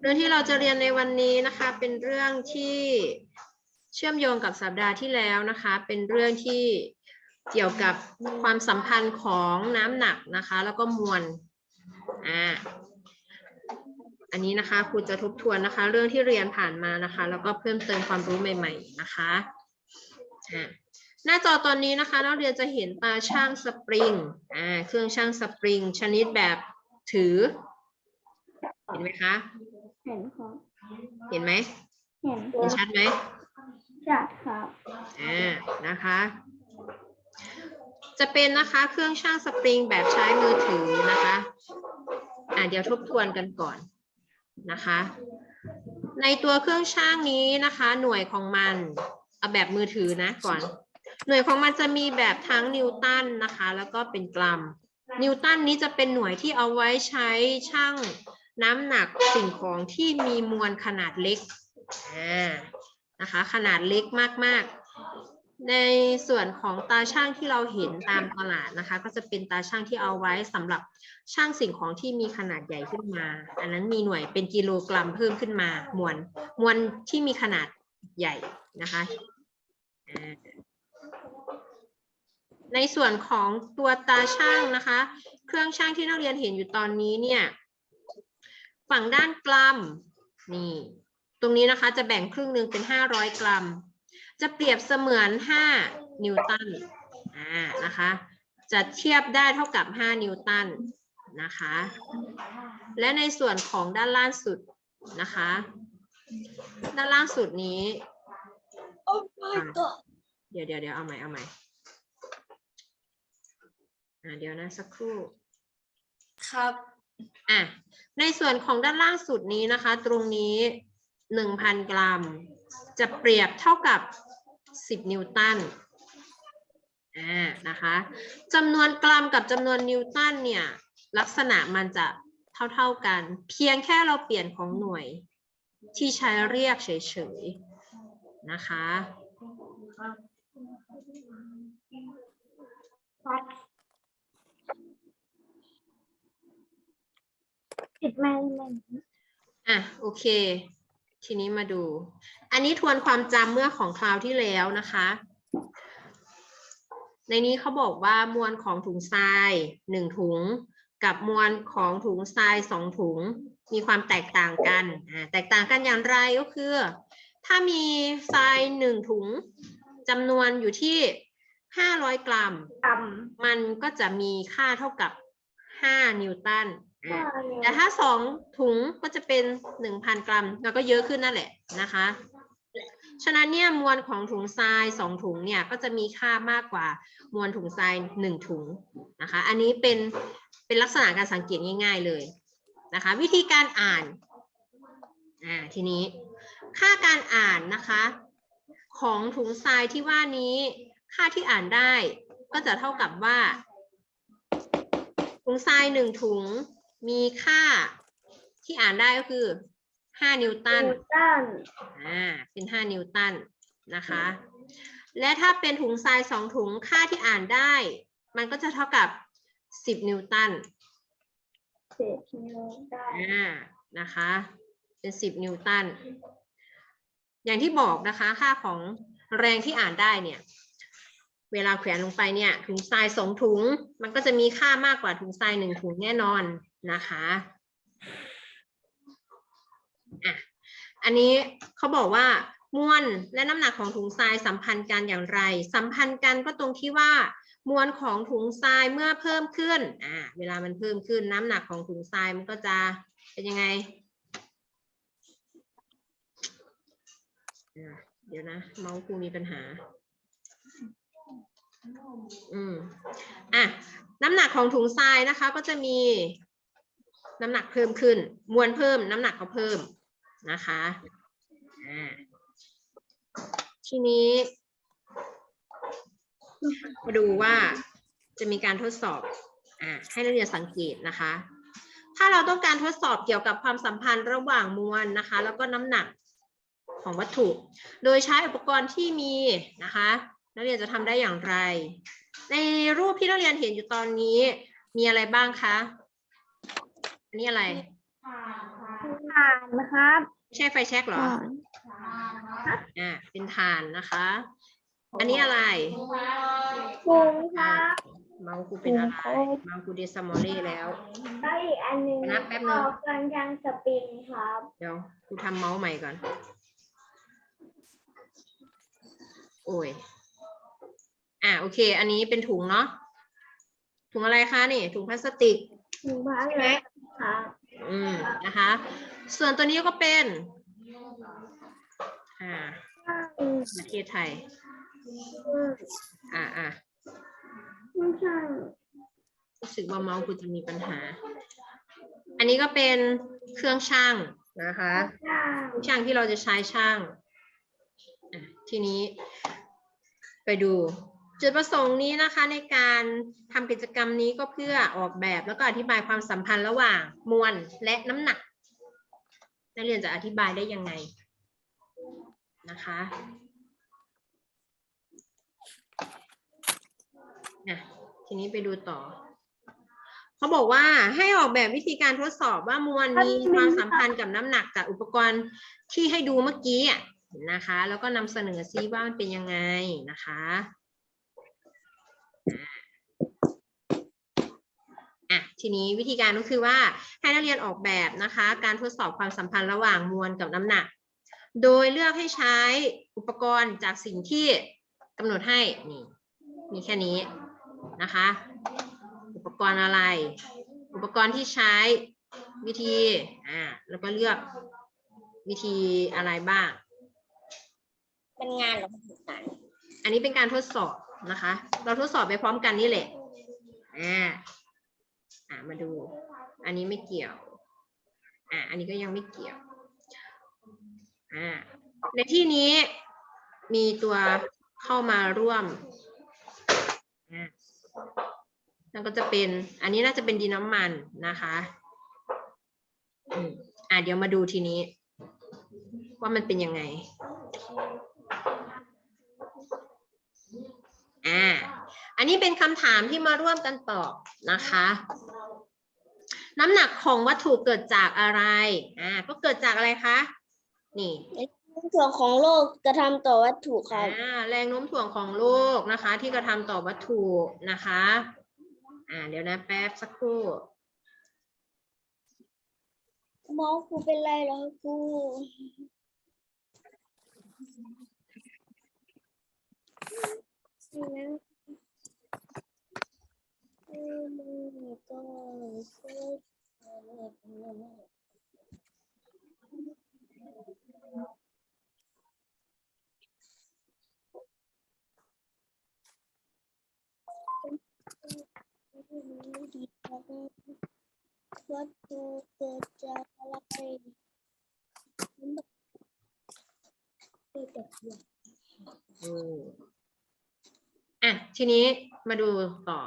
เรื่องที่เราจะเรียนในวันนี้นะคะ เป็นเรื่องที่เชื่อมโยงกับสัปดาห์ที่แล้วนะคะ เป็นเรื่องที่เกี่ยวกับความสัมพันธ์ของน้ำหนักนะคะ แล้วก็มวลอ่าอันนี้นะคะครูจะทบทวนนะคะ เรื่องที่เรียนผ่านมานะคะ แล้วก็เพิ่มเติมความรู้ใหม่ ๆ นะคะอ่าหน้าจอตอนนี้นะคะนักเรียนจะเห็นตาช่างสปริงอ่าเครื่องช่างสปริง ชนิดแบบถือ เห็นไหมคะ เห็นครับเห็นไหมเห็นเห็นชัดไหมจัดครับอ่านะคะ จะเป็นนะคะเครื่องช่างสปริงแบบใช้มือถือนะคะอ่าเดี๋ยวทบทวนกันก่อนนะคะ ในตัวเครื่องช่างนี้นะคะ หน่วยของมันเอาแบบมือถือนะก่อน หน่วยของมันจะมีแบบทั้งนิวตันนะคะ แล้วก็เป็นกรัมนิวตันนี้จะเป็นหน่วยที่เอาไว้ใช้ช่าง น้ำหนักสิ่งของที่มีมวลขนาดเล็กนะคะ ขนาดเล็กมากๆ ในส่วนของตาช่างที่เราเห็นตามตลาดนะคะ ก็จะเป็นตาช่างที่เอาไว้สำหรับช่างสิ่งของที่มีขนาดใหญ่ขึ้นมา อันนั้นมีหน่วยเป็นกิโลกรัมเพิ่มขึ้นมา มวลมวลที่มีขนาดใหญ่นะคะในส่วนของตัวตาช่างนะคะ เครื่องช่างที่นักเรียนเห็นอยู่ตอนนี้เนี่ย ฝั่งด้านกรัมนี่ตรงนี้นะคะจะแบ่งครึ่งหนึ่งเป็น 500 กรัม จะเปรียบเสมือน 5 นิวตันอ่านะคะ จะเทียบได้เท่ากับ 5 นิวตันนะคะ และในส่วนของด้านล่างสุดนะคะ ด้านล่างสุดนี้โอ้ my god เดี๋ยวเดี๋ยวเดี๋ยวเอาใหม่เอาใหม่อ่าเดี๋ยวนะสักครู่ ครับ อะในส่วนของด้านล่างสุดนี้นะคะ ตรงนี้หนึ่งพันกรัม จะเปรียบเท่ากับสิบนิวตันอ่านะคะจำนวนกรัมกับจำนวนนิวตันเนี่ยลักษณะมันจะเท่าๆกัน เพียงแค่เราเปลี่ยนของหน่วยที่ใช้เรียกเฉยๆนะคะ ติดแม่แม่อะโอเค ทีนี้มาดู อันนี้ทวนความจำเมื่อของคราวที่แล้วนะคะ ในนี้เขาบอกว่ามวลของถุงทรายหนึ่งถุง กับมวลของถุงทรายสองถุง มีความแตกต่างกันอ่าแตกต่างกันอย่างไรก็คือ ถ้ามีทรายหนึ่งถุงจำนวนอยู่ที่ห้าร้อยกรัมต่มันก็จะมีค่าเท่ากับห้านิวตันำอ่า แต่ถ้าสองถุงก็จะเป็นหนึ่งพันกรัม แล้วก็เยอะขึ้นนั่นแหละนะคะ ฉะนั้นเนี่ยมวลของถุงทรายสองถุงเนี่ยก็จะมีค่ามากกว่ามวลถุงทรายหนึ่งถุงนะคะ อันนี้เป็นเป็นลักษณะการสังเกตง่าย ๆเลยนะคะ วิธีการอ่านอ่าทีนี้ค่าการอ่านนะคะ ของถุงทรายที่ว่านี้ค่าที่อ่านได้ก็จะเท่ากับว่า ถุงทรายหนึ่งถุง มีค่าที่อ่านได้ก็คือห้านิวตัน นิวตันอ่า เป็นห้านิวตันนะคะ และถ้าเป็นถุงทรายสองถุงค่าที่อ่านได้ มันก็จะเท่ากับสิบนิวตัน เศษนิวตัน อ่า นะคะ เป็นสิบนิวตัน อย่างที่บอกนะคะค่าของแรงที่อ่านได้เนี่ย เวลาแขวนลงไปเนี่ยถุงทรายสองถุง มันก็จะมีค่ามากกว่าถุงทรายหนึ่งถุงแน่นอน นะคะอะอันนี้เขาบอกว่ามวลและน้ำหนักของถุงทรายสัมพันธ์กันอย่างไร สัมพันธ์กันก็ตรงที่ว่ามวลของถุงทรายเมื่อเพิ่มขึ้นอ่าเวลามันเพิ่มขึ้นน้ำหนักของถุงทรายมันก็จะเป็นยังไงเดี๋ยวนะเมาส์คูมีปัญหา อืมอะน้ำหนักของถุงทรายนะคะ ก็จะมี น้ำหนักเพิ่มขึ้น มวลเพิ่มน้ำหนักก็เพิ่มนะคะทีนี้ มาดูว่าจะมีการทดสอบอให้นักเรียนสังเกตนะคะ ถ้าเราต้องการทดสอบเกี่ยวกับความสัมพันธ์ระหว่างมวลนะคะ แล้วก็น้ำหนักของวัตถุ โดยใช้อุปกรณ์ที่มีนะคะ นักเรียนจะทำได้อย่างไร ในรูปที่นักเรียนเห็นอยู่ตอนนี้มีอะไรบ้างคะ อันนี้อะไรผ่านนะครับไม่ใช่ไฟแช็กเหรออ่าเป็นฐานนะคะ อันนี้อะไรภูมิครับเมาส์กูเป็นอะไร เมาส์กูเดซามอรี่แล้วแล้วอีกอันหนึ่งนับแป๊บนึงต่อกันทางสปริงครับ เดี๋ยวกูทำเมาส์ใหม่ก่อน โอ้ย อ่าโอเค อันนี้เป็นถุงเนาะ ถุงอะไรคะนี่ ถุงพลาสติกหนึ่งพันเลยครับ อืมนะคะ ส่วนตัวนี้ก็เป็น อ่าประเทศไทย อ่าอ่าไม่ใช่รู้สึกว่าเมาส์กูจะมีปัญหา อันนี้ก็เป็นเครื่องช่างนะคะ ช่างที่เราจะใช้ช่าง ทีนี้ไปดู จุดประสงค์นี้นะคะในการทำกิจกรรมนี้ก็เพื่อออกแบบแล้วก็อธิบายความสัมพันธ์ระหว่างมวลและน้ำหนัก นักเรียนจะอธิบายได้ยังไงนะคะอะทีนี้ไปดูต่อ เขาบอกว่าให้ออกแบบวิธีการทดสอบว่ามวลมีความสัมพันธ์กับน้ำหนักจากอุปกรณ์ที่ให้ดูเมื่อกี้อะนะคะ แล้วก็นำเสนอซิว่ามันเป็นยังไงนะคะ ทีนี้วิธีการก็คือว่าให้นักเรียนออกแบบนะคะ การทดสอบความสัมพันธ์ระหว่างมวลกับน้ำหนัก โดยเลือกให้ใช้อุปกรณ์จากสิ่งที่กำหนดให้นี่มีแค่นี้นะคะ อุปกรณ์อะไร อุปกรณ์ที่ใช้วิธีอ่าแล้วก็เลือกวิธีอะไรบ้าง เป็นงานหรือเป็นงานอันนี้เป็นการทดสอบนะคะ เราทดสอบไปพร้อมกันนี่แหละอ่า อ่ามาดู อันนี้ไม่เกี่ยว อ่าอันนี้ก็ยังไม่เกี่ยว อ่า ในที่นี้มีตัวเข้ามาร่วม อ่านั่นก็จะเป็น อันนี้น่าจะเป็นดินน้ำมันนะคะอืมอะเดี๋ยวมาดูทีนี้ ว่ามันเป็นยังไง อ่า อันนี้เป็นคำถามที่มาร่วมกันตอบนะคะ น้ำหนักของวัตถุเกิดจากอะไร อ่า ก็เกิดจากอะไรคะ นี่ส่วนของโลกกระทำต่อวัตถุครับอ่าแรงโน้มถ่วงของโลกนะคะ ที่กระทำต่อวัตถุนะคะ อ่า เดี๋ยวนะแป๊บสักครู่มองครูเป็นไรเหรอครูนะอืมก็ช่ วยวัตถุเกิดจากอะไรเกิดจากอะไรอืมอะ ทีนี้มาดูต่อ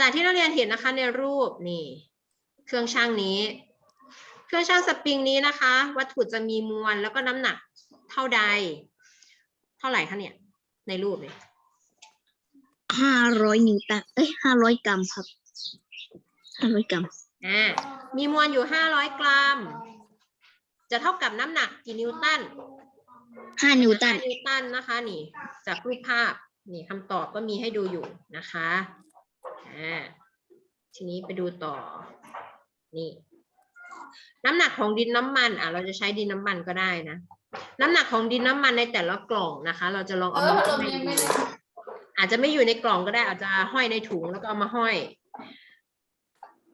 จากที่เราเรียนเห็นนะคะในรูปนี่ เครื่องช่างนี้ เครื่องช่างสปริงนี้นะคะ วัตถุจะมีมวลแล้วก็น้ำหนักเท่าใด เท่าไหร่คะเนี่ย ในรูปเนี่ยห้าร้อยนิวตันเอ้ยห้าร้อยกรัมครับห้าร้อยกรัมอ่ามีมวลอยู่ห้าร้อยกรัม จะเท่ากับน้ำหนักกี่นิวตันห้านิวตันห้านิวตันนะคะ นี่ จากรูปภาพนี่คำตอบก็มีให้ดูอยู่นะคะ อ่าทีนี้ไปดูต่อ นี่ น้ำหนักของดินน้ำมัน อะ เราจะใช้ดินน้ำมันก็ได้นะ น้ำหนักของดินน้ำมันในแต่ละกล่องนะคะ เราจะลองเอามาให้ดูอาจจะไม่อยู่ในกล่องก็ได้ อาจจะห้อยในถุงแล้วก็เอามาห้อย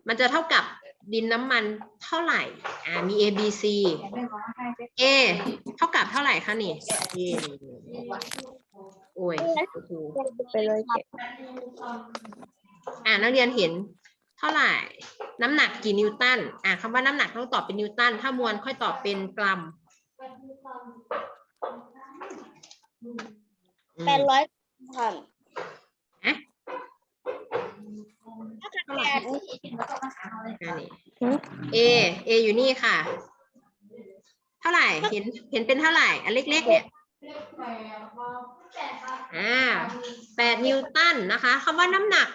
มันจะเท่ากับดินน้ำมันเท่าไหร่ อ่า มี A B C A เท่ากับเท่าไหร่คะนี่ A โอ้ยโอ้โหไปเลยเก็บ อ่านักเรียนเห็นเท่าไหร่ น้ำหนักกี่นิวตันอ่าคำว่าน้ำหนักต้องตอบเป็นนิวตัน ถ้ามวลค่อยตอบเป็นกรัมอืมแปดร้อยครับอะเท่าไหร่อันนี้ A A อยู่นี่ค่ะ เท่าไหร่ เห็น เห็นเป็นเท่าไหร่ อันเล็กๆเนี่ย อ่าแปดนิวตันนะคะคำว่าน้ำหนัก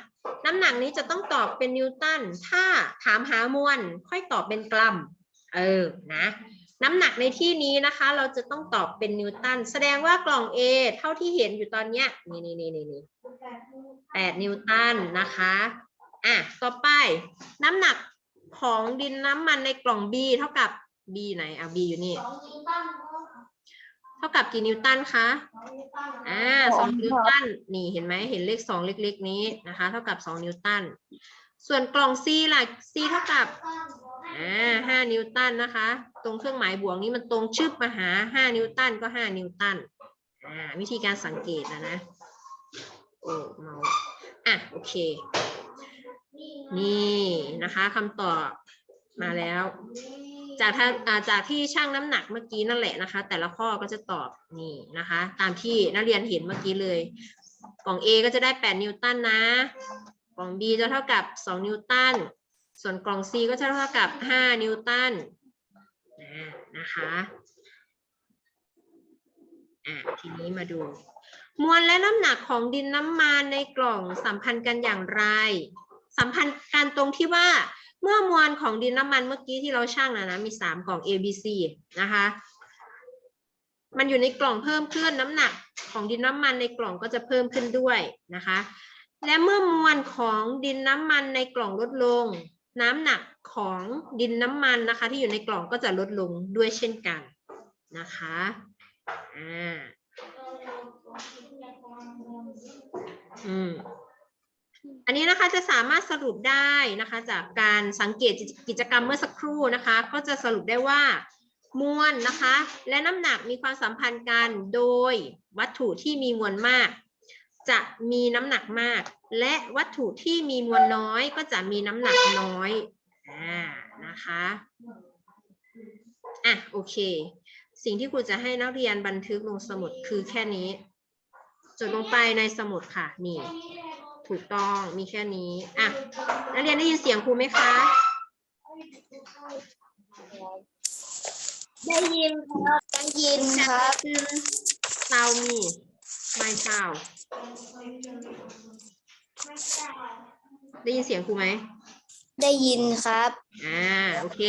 น้ำหนักนี้จะต้องตอบเป็นนิวตัน ถ้าถามหามวลค่อยตอบเป็นกรัม เออ นะ น้ำหนักในที่นี้นะคะ เราจะต้องตอบเป็นนิวตัน แสดงว่ากล่อง A เท่าที่เห็นอยู่ตอนเนี้ย นี่นี่นี่นี่นี่แปดนิวตันนะคะ อะ ต่อไป น้ำหนักของดินน้ำมันในกล่อง B เท่ากับ B ไหน อะ B อยู่นี่เท่ากับกี่นิวตันคะ อ่าสองนิวตัน นี่เห็นไหม เห็นเลขสองเล็กๆนี้นะคะ เท่ากับสองนิวตัน ส่วนกล่อง C ล่ะ C เท่ากับ อ่าห้านิวตันนะคะ ตรงเครื่องหมายบวกนี้มันตรงชึบมาหาห้านิวตันก็ห้านิวตัน อ่า วิธีการสังเกตนะนะ โอ้เมาส์อะ โอเค นี่นะคะคำตอบมาแล้ว จากท่าจากที่ช่างน้ำหนักเมื่อกี้นั่นแหละนะคะ แต่ละข้อก็จะตอบนี่นะคะ ตามที่นักเรียนเห็นเมื่อกี้เลย กล่อง A ก็จะได้ 8 นิวตันนะ กล่อง B จะเท่ากับ 2 นิวตัน ส่วนกล่อง C ก็จะเท่ากับ 5 นิวตันนะคะอ่าทีนี้มาดู มวลและน้ำหนักของดินน้ำมันในกล่องสัมพันธ์กันอย่างไร สัมพันธ์กันตรงที่ว่า เมื่อมวลของดินน้ำมันเมื่อกี้ที่เราชั่งนะนะมีสามกล่อง A B C นะคะ มันอยู่ในกล่องเพิ่มขึ้นน้ำหนักของดินน้ำมันในกล่องก็จะเพิ่มขึ้นด้วยนะคะ และเมื่อมวลของดินน้ำมันในกล่องลดลง น้ำหนักของดินน้ำมันนะคะ ที่อยู่ในกล่องก็จะลดลงด้วยเช่นกันนะคะอ่าอืม อันนี้นะคะจะสามารถสรุปได้นะคะ จากการสังเกตกิจกรรมเมื่อสักครู่นะคะ ก็จะสรุปได้ว่ามวลนะคะ และน้ำหนักมีความสัมพันธ์กันโดยวัตถุที่มีมวลมาก จะมีน้ำหนักมาก และวัตถุที่มีมวลน้อยก็จะมีน้ำหนักน้อยอ่านะคะอะโอเค สิ่งที่ครูจะให้นักเรียนบันทึกลงสมุดคือแค่นี้ จดลงไปในสมุดค่ะนี่ ถูกต้องมีแค่นี้อะนักเรียนได้ยินเสียงครูไหมคะได้ยินครับได้ยินครับคือซาวมีไม่ซาวได้ยินเสียงครูไหมได้ยินครับ อ่า โอเค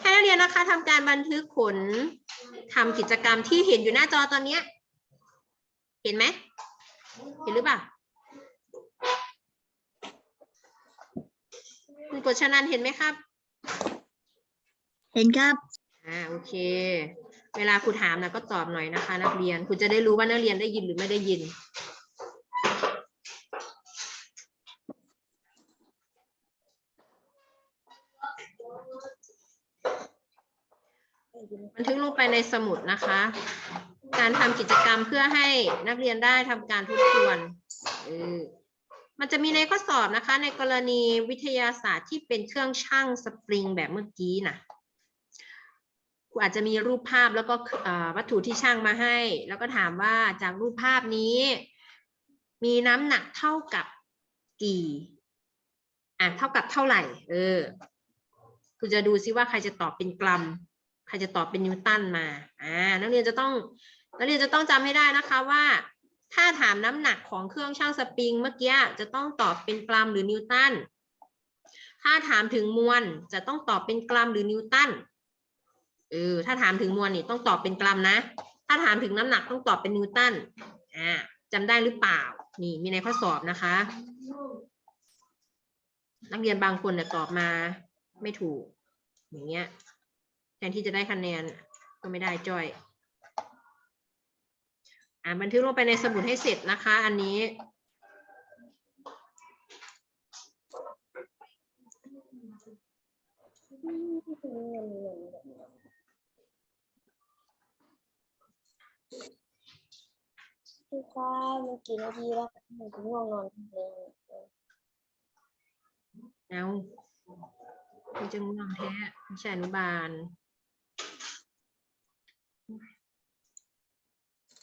ให้นักเรียนนะคะทำการบันทึกผลทำกิจกรรมที่เห็นอยู่หน้าจอตอนเนี้ยเห็นไหม เห็นหรือเปล่า คุณกฤษนันเห็นไหมครับ เห็นครับ อ่าโอเค เวลาครูถามนะก็ตอบหน่อยนะคะ นักเรียนครูจะได้รู้ว่านักเรียนได้ยินหรือไม่ได้ยิน บันทึกลงไปในสมุดนะคะ การทำกิจกรรมเพื่อให้นักเรียนได้ทำการทบทวนเออ มันจะมีในข้อสอบนะคะ ในกรณีวิทยาศาสตร์ที่เป็นเครื่องชั่งสปริงแบบเมื่อกี้นะครูอาจจะมีรูปภาพแล้วก็วัตถุที่ชั่งมาให้ แล้วก็ถามว่าจากรูปภาพนี้ มีน้ำหนักเท่ากับกี่อะเท่ากับเท่าไหร่ เออครูจะดูซิว่าใครจะตอบเป็นกรัม ใครจะตอบเป็นนิวตันมา อ่า นักเรียนจะต้อง นักเรียนจะต้องจำให้ได้นะคะว่า ถ้าถามน้ำหนักของเครื่องชั่งสปริงเมื่อกี้จะต้องตอบเป็นกรัมหรือนิวตัน ถ้าถามถึงมวลจะต้องตอบเป็นกรัมหรือนิวตัน เออ ถ้าถามถึงมวลนี่ต้องตอบเป็นกรัมนะ ถ้าถามถึงน้ำหนักต้องตอบเป็นนิวตัน อ่าจำได้หรือเปล่า นี่มีในข้อสอบนะคะ นักเรียนบางคนเนี่ยตอบมาไม่ถูก อย่างเงี้ย แทนที่จะได้คะแนนก็ไม่ได้จ้อย อ่าบันทึกลงไปในสมุดให้เสร็จนะคะ อันนี้คือครับเมื่อกี่นาทีแล้วผมถึงง่วงนอนเลยเอาคุณจะง่วงแท้ไม่ใช่อนุบาล